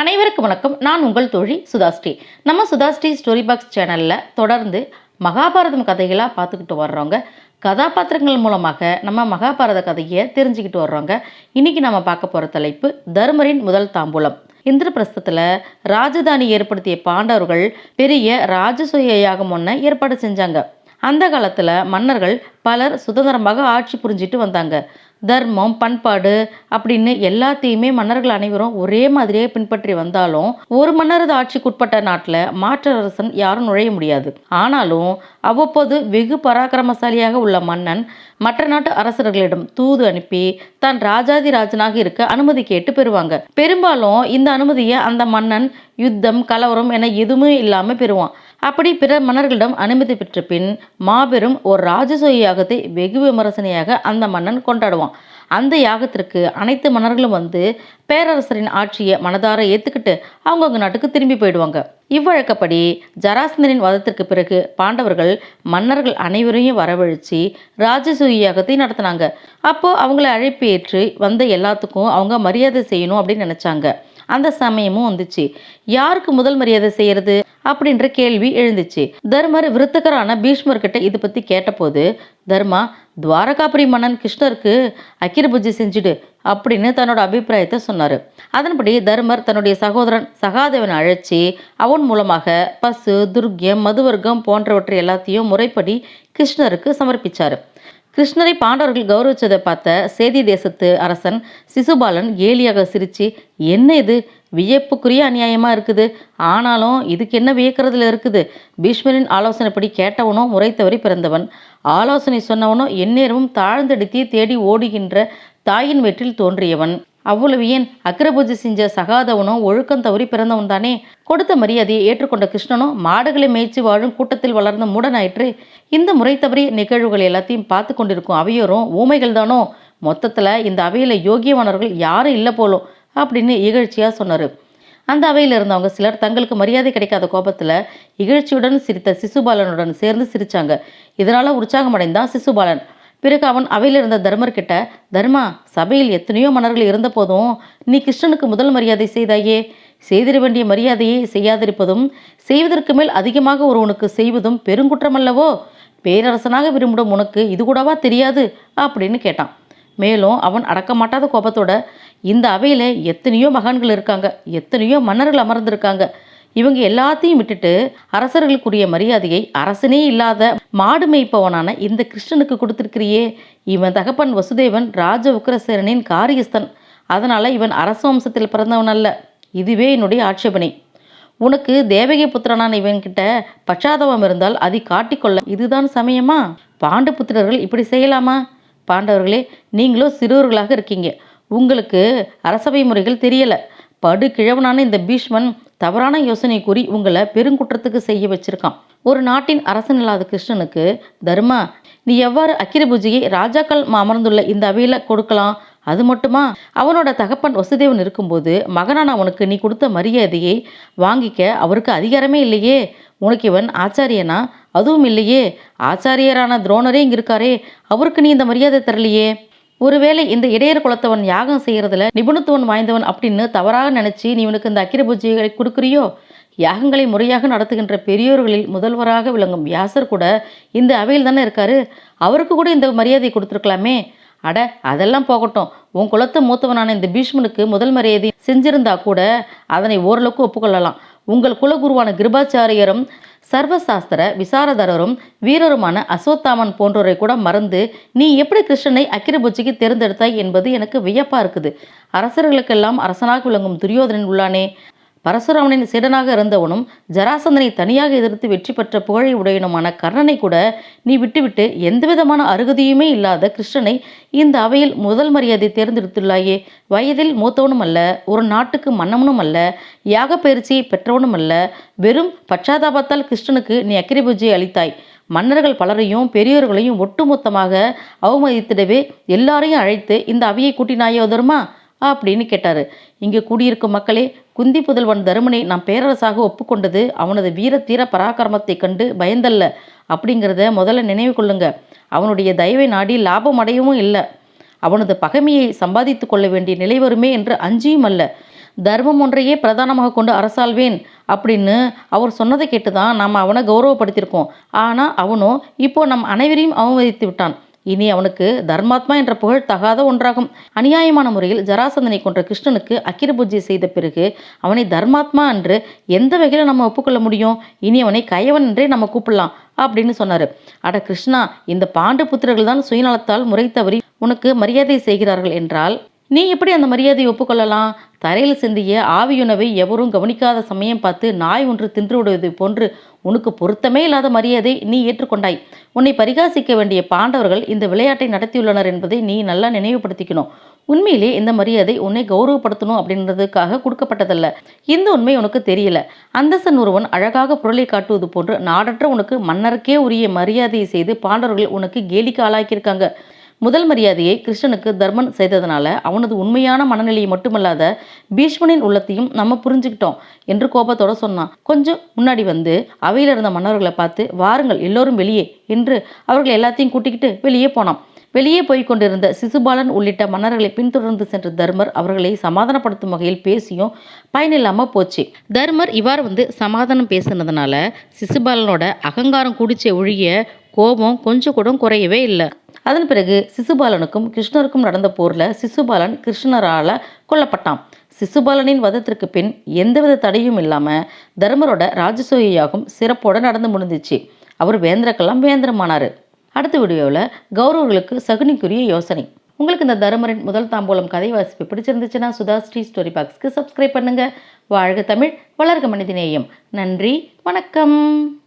அனைவருக்கும் வணக்கம். நான் உங்கள் தோழி சுதாஸ்ரீ. நம்ம சுதாஸ்ரீ ஸ்டோரி பாக்ஸ் சேனலில் தொடர்ந்து மகாபாரதம் கதைகளாக பார்த்துக்கிட்டு வர்றோங்க. கதாபாத்திரங்கள் மூலமாக நம்ம மகாபாரத கதையை தெரிஞ்சுக்கிட்டு வர்றோங்க. இன்னைக்கு நம்ம பார்க்க போகிற தலைப்பு தர்மரின் முதல் தாம்பூலம். இந்திரபிரஸ்தத்தில் ராஜதானி ஏற்படுத்திய பாண்டவர்கள் பெரிய ராஜசூய யாகம் ஏற்பாடு செஞ்சாங்க. அந்த காலத்தில் மன்னர்கள் பலர் சுதந்திரமாக ஆட்சி புரிஞ்சிட்டு வந்தாங்க. தர்மம் பண்பாடு அப்படின்னு எல்லாத்தையுமே மன்னர்கள் அனைவரும் ஒரே மாதிரியே பின்பற்றி வந்தாலும் ஒரு மன்னரது ஆட்சிக்குட்பட்ட நாட்டில் மாற்றரசன் யாரும் நுழைய முடியாது. ஆனாலும் அவ்வப்போது வெகு பராக்கிரமசாலியாக உள்ள மன்னன் மற்ற நாட்டு அரசர்களிடம் தூது அனுப்பி தான் ராஜாதி ராஜனாக இருக்க அனுமதி கேட்டு பெறுவாங்க. பெரும்பாலும் இந்த அனுமதியை அந்த மன்னன் யுத்தம் கலவரம் என எதுவுமே இல்லாமல் பெறுவான். அப்படி பிற மன்னர்களிடம் அனுமதி பெற்ற பின் மாபெரும் ஒரு ராஜசூய யாகத்தை வெகு விமர்சனையாக அந்த மன்னன் கொண்டாடுவான். அந்த யாகத்திற்கு அனைத்து மன்னர்களும் வந்து பேரரசரின் ஆட்சியை மனதார ஏற்றுக்கிட்டு அவங்கவுங்க நாட்டுக்கு திரும்பி போயிடுவாங்க. இவ்வழக்கப்படி ஜராசந்தனின் வதத்திற்கு பிறகு பாண்டவர்கள் மன்னர்கள் அனைவரையும் வரவழைச்சி ராஜசூய யாகத்தை நடத்தினாங்க. அப்போ அவங்கள அழைப்பு ஏற்று வந்த எல்லாத்துக்கும் அவங்க மரியாதை செய்யணும் அப்படின்னு நினைச்சாங்க. அந்த சமயமும் வந்துச்சு. யாருக்கு முதல் மரியாதை செய்யறது? அப்படின்ற கேள்வி எழுந்துச்சு. தர்மர் விருத்தகரான பீஷ்மர்கிட்ட இதை பற்றி கேட்டபோது தர்மா துவாரகாபுரி மன்னன் கிருஷ்ணருக்கு அக்கிர பூஜை செஞ்சுடு அப்படின்னு தன்னோட அபிப்பிராயத்தை சொன்னார். அதன்படி தர்மர் தன்னுடைய சகோதரன் சகாதேவன் அழைச்சி அவன் மூலமாக பசு துர்க்கியம் மதுவர்க்கம் போன்றவற்றை எல்லாத்தையும் முறைப்படி கிருஷ்ணருக்கு சமர்ப்பிச்சார். கிருஷ்ணரை பாண்டவர்கள் கௌரவிச்சதை பார்த்த சேதி தேசத்து அரசன் சிசுபாலன் கேலியாக சிரித்து என்ன இது? வியப்புக்குரிய அநியாயமாக இருக்குது. ஆனாலும் இதுக்கு என்ன வியக்கிறதுல இருக்குது? பீஷ்மரின் ஆலோசனைப்படி கேட்டவனோ முறை தவறி பிறந்தவன். ஆலோசனை சொன்னவனோ எந்நேரமும் தாழ்ந்தடித்தே தேடி ஓடுகின்ற தாயின் வெற்றில் தோன்றியவன். அவ்வளவு ஏன் அக்ரபூஜை செஞ்ச சகாதவனும் ஒழுக்கம் தவறி பிறந்தவன் தானே. கொடுத்த மரியாதையை ஏற்றுக்கொண்ட கிருஷ்ணனும் மாடுகளை மேய்ச்சி வாழும் கூட்டத்தில் வளர்ந்த மூடனாயிற்று. இந்த முறை தவறி நிகழ்வுகள் எல்லாத்தையும் பார்த்து கொண்டிருக்கும் அவையோரும் ஊமைகள் தானோ? மொத்தத்தில் இந்த அவையில் யோகியமானவர்கள் யாரும் இல்லை போலும் அப்படின்னு இகழ்ச்சியாக சொன்னார். அந்த அவையில் இருந்தவங்க சிலர் தங்களுக்கு மரியாதை கிடைக்காத கோபத்தில் இகழ்ச்சியுடன் சிரித்த சிசுபாலனுடன் சேர்ந்து சிரித்தாங்க இதனால் உற்சாகமடைந்தான் சிசுபாலன். பிறகு அவன் அவையில் இருந்த தர்மர் கிட்ட தர்மா சபையில் எத்தனையோ மன்னர்கள் இருந்த போதும் நீ கிருஷ்ணனுக்கு முதல் மரியாதை செய்தாயே? செய்திட வேண்டிய மரியாதையை செய்யாதிருப்பதும் செய்வதற்கு மேல் அதிகமாக ஒருவனுக்கு செய்வதும் பெருங்குற்றமல்லவோ? பேரரசனாக விரும்பிடும் உனக்கு இது கூடவா தெரியாது? அப்படின்னு கேட்டான். மேலும் அவன் அடக்க மாட்டாத கோபத்தோட இந்த அவையில் எத்தனையோ மகான்கள் இருக்காங்க எத்தனையோ மன்னர்கள் அமர்ந்திருக்காங்க இவங்க எல்லாத்தையும் விட்டுட்டு அரசர்களுக்குரிய மரியாதையை அரசனே இல்லாத மாடு மேய்ப்பவனான இந்த கிருஷ்ணனுக்கு கொடுத்துருக்கிறியே. இவன் தகப்பன் வசுதேவன் ராஜ உக்ரசேரனின் காரியஸ்தன். அதனால் இவன் அரச வம்சத்தில் பிறந்தவன் அல்ல. இதுவே என்னுடைய ஆட்சேபனை. உனக்கு தேவகை புத்திரனான இவன்கிட்ட பச்சாதவம் இருந்தால் அதை காட்டிக்கொள்ள இதுதான் சமயமா? பாண்டு புத்திரர்கள் இப்படி செய்யலாமா? பாண்டவர்களே நீங்களும் சிறுவர்களாக இருக்கீங்க. உங்களுக்கு அரசவை முறைகள் தெரியலை. படு கிழவனான இந்த பீஷ்மன் தவறான யோசனை கூறி உங்களை பெருங்குற்றத்துக்கு செய்ய வச்சிருக்கான். ஒரு நாட்டின் அரசன் இல்லாத கிருஷ்ணனுக்கு தர்மா நீ எவ்வாறு அக்கிர பூஜையை ராஜாக்கள் அமர்ந்துள்ள இந்த அவையில் கொடுக்கலாம்? அது மட்டுமா அவனோட தகப்பன் வசுதேவன் இருக்கும்போது மகனான அவனுக்கு நீ கொடுத்த மரியாதையை வாங்கிக்க அவருக்கு அதிகாரமே இல்லையே. உனக்கு இவன் ஆச்சாரியனா? அதுவும் இல்லையே. ஆச்சாரியரான துரோணரே இங்கே இருக்காரே. அவருக்கு நீ இந்த மரியாதை தரலையே. ஒருவேளை இந்த இடையர் குலத்தவன் யாகம் செய்யறதுல நிபுணத்துவன் வாய்ந்தவன் அப்படின்னு தவறாக நினச்சி நீ இவனுக்கு இந்த அக்கிர பூஜைகளை கொடுக்குறியோ? யாகங்களை முறையாக நடத்துகின்ற பெரியோர்களில் முதல்வராக விளங்கும் வியாசர் கூட இந்த அவையில் தானே இருக்காரு? அவருக்கு கூட இந்த மரியாதை கொடுத்துருக்கலாமே. அட அதெல்லாம் போகட்டும். உன் குலத்தை மூத்தவனான இந்த பீஷ்மனுக்கு முதல் மரியாதை செஞ்சிருந்தா கூட அதனை ஓரளவுக்கு ஒப்புக்கொள்ளலாம். உங்கள் குலகுருவான கிருபாச்சாரியரும் சர்வசாஸ்திர விசாரதரரும் வீரருமான அஸ்வத்தாமன் போன்றோரை கூட மறந்து நீ எப்படி கிருஷ்ணனை அக்கிரபூஜைக்கு தேர்ந்தெடுத்தாய்? என்பது எனக்கு வியப்பா இருக்குது. அரசர்களுக்கெல்லாம் அரசனாக விளங்கும் துரியோதனன் உள்ளானே பரசுராமனின் சீடனாக இருந்தவனும் ஜராசந்தனை தனியாக எதிர்த்து வெற்றி பெற்ற புகழை உடையனுமான கர்ணனை கூட நீ விட்டுவிட்டு எந்தவிதமான அருகதையுமே இல்லாத கிருஷ்ணனை இந்த அவையில் முதல் மரியாதை தேர்ந்தெடுத்துள்ளாயே. வயதில் மூத்தவனும் அல்ல ஒரு நாட்டுக்கு மன்னவனும் அல்ல யாக பயிற்சியை பெற்றவனும் அல்ல வெறும் பச்சாதாபத்தால் கிருஷ்ணனுக்கு நீ அக்கிரி பூஜையை அளித்தாய். மன்னர்கள் பலரையும் பெரியோர்களையும் ஒட்டுமொத்தமாக அவமதித்திடவே எல்லாரையும் அழைத்து இந்த அவையை கூட்டினாயோ தருமா? அப்படின்னு கேட்டார். இங்கே கூடியிருக்கும் மக்களே குந்தி புதல்வன் தருமனை நாம் பேரரசாக ஒப்புக்கொண்டது அவனது வீர தீர பராக்கிரமத்தை கண்டு பயந்தல்ல. அப்படிங்கிறத முதல்ல நினைவு கொள்ளுங்க. அவனுடைய தயவை நாடி லாபம் அடையவும் இல்லை. அவனது பகைமையை சம்பாதித்து கொள்ள வேண்டிய நிலை வருமே என்று அஞ்சியும் அல்ல. தர்மம் ஒன்றையே பிரதானமாக கொண்டு அரசாள்வேன் அப்படின்னு அவர் சொன்னதை கேட்டு தான் நாம் அவனை கௌரவப்படுத்தியிருக்கோம். ஆனால் அவனோ இப்போ நம் அனைவரையும் அவமதித்து விட்டான். இனி அவனுக்கு தர்மாத்மா என்ற புகழ் தகாத ஒன்றாகும். அநியாயமான முறையில் ஜராசந்தனை கொன்ற கிருஷ்ணனுக்கு அக்கிர பூஜை செய்த பிறகு அவனை தர்மாத்மா என்று எந்த வகையில் நம்ம ஒப்புக்கொள்ள முடியும்? இனி அவனை கயவன் என்றே நம்ம கூப்பிடலாம் அப்படின்னு சொன்னார். அட கிருஷ்ணா இந்த பாண்டு புத்திரர்கள் தான் சுயநலத்தால் முறை தவறி உனக்கு மரியாதை செய்கிறார்கள் என்றால் நீ எப்படி அந்த மரியாதையை ஒப்புக்கொள்ளலாம்? தரையில் சிந்திய ஆவியுணவை எவரும் கவனிக்காத சமயம் பார்த்து நாய் ஒன்று தின்று விடுவது போன்று உனக்கு பொருத்தமே இல்லாத மரியாதை நீ ஏற்றுக்கொண்டாய். உன்னை பரிகாசிக்க வேண்டிய பாண்டவர்கள் இந்த விளையாட்டை நடத்தியுள்ளனர் என்பதை நீ நல்லா நினைவுபடுத்திக்கணும். உண்மையிலே இந்த மரியாதை உன்னை கௌரவப்படுத்தணும் அப்படின்றதுக்காக கொடுக்கப்பட்டதல்ல. இந்த உண்மை உனக்கு தெரியல. அந்தசன் ஒருவன் அழகாக பொருளை காட்டுவது போன்று நாடற்ற உனக்கு மன்னருக்கே உரிய மரியாதையை செய்து பாண்டவர்கள் உனக்கு கேலிக்கு ஆளாக்கியிருக்காங்க. முதல் மரியாதையை கிருஷ்ணனுக்கு தர்மன் செய்ததனால அவனது உண்மையான மனநிலையை மட்டுமல்லாத பீஷ்மனின் உள்ளத்தையும் நம்ம புரிஞ்சுக்கிட்டோம் என்று கோபத்தோட சொன்னான். கொஞ்சம் முன்னாடி வந்து அவையில் இருந்த மன்னர்களை பார்த்து வாருங்கள் எல்லோரும் வெளியே என்று அவர்கள் எல்லாத்தையும் கூட்டிக்கிட்டு வெளியே போனான். வெளியே போய் கொண்டிருந்த சிசுபாலன் உள்ளிட்ட மன்னர்களை பின்தொடர்ந்து சென்ற தர்மர் அவர்களை சமாதானப்படுத்தும் வகையில் பேசியும் பயனில்லாமல் போச்சு. தர்மர் இவ்வாறு வந்து சமாதானம் பேசுனதுனால சிசுபாலனோட அகங்காரம் குடிச்சே ஒழிய கோபம் கொஞ்சம் கூட குறையவே இல்லை. அதன் பிறகு சிசுபாலனுக்கும் கிருஷ்ணருக்கும் நடந்த போரில் சிசுபாலன் கிருஷ்ணரால் கொல்லப்பட்டான். சிசுபாலனின் வதத்திற்கு பின் எந்தவித தடையும் இல்லாமல் தர்மரோட ராஜசூய சிறப்போடு நடந்து முடிஞ்சிச்சு. அவர் வேந்திரக்கெல்லாம் வேந்திரமானார். அடுத்த வீடியோவில் கௌரவர்களுக்கு சகுனிக்குரிய யோசனை. உங்களுக்கு இந்த தர்மரின் முதல் தாம்பூலம் கதை வாசிப்பு பிடிச்சிருந்துச்சுன்னா சுதா ஸ்ரீ ஸ்டோரி பாக்ஸ்க்கு சப்ஸ்கிரைப் பண்ணுங்கள் வாழ்க தமிழ் வளர்க மனிதநேயம். நன்றி வணக்கம்.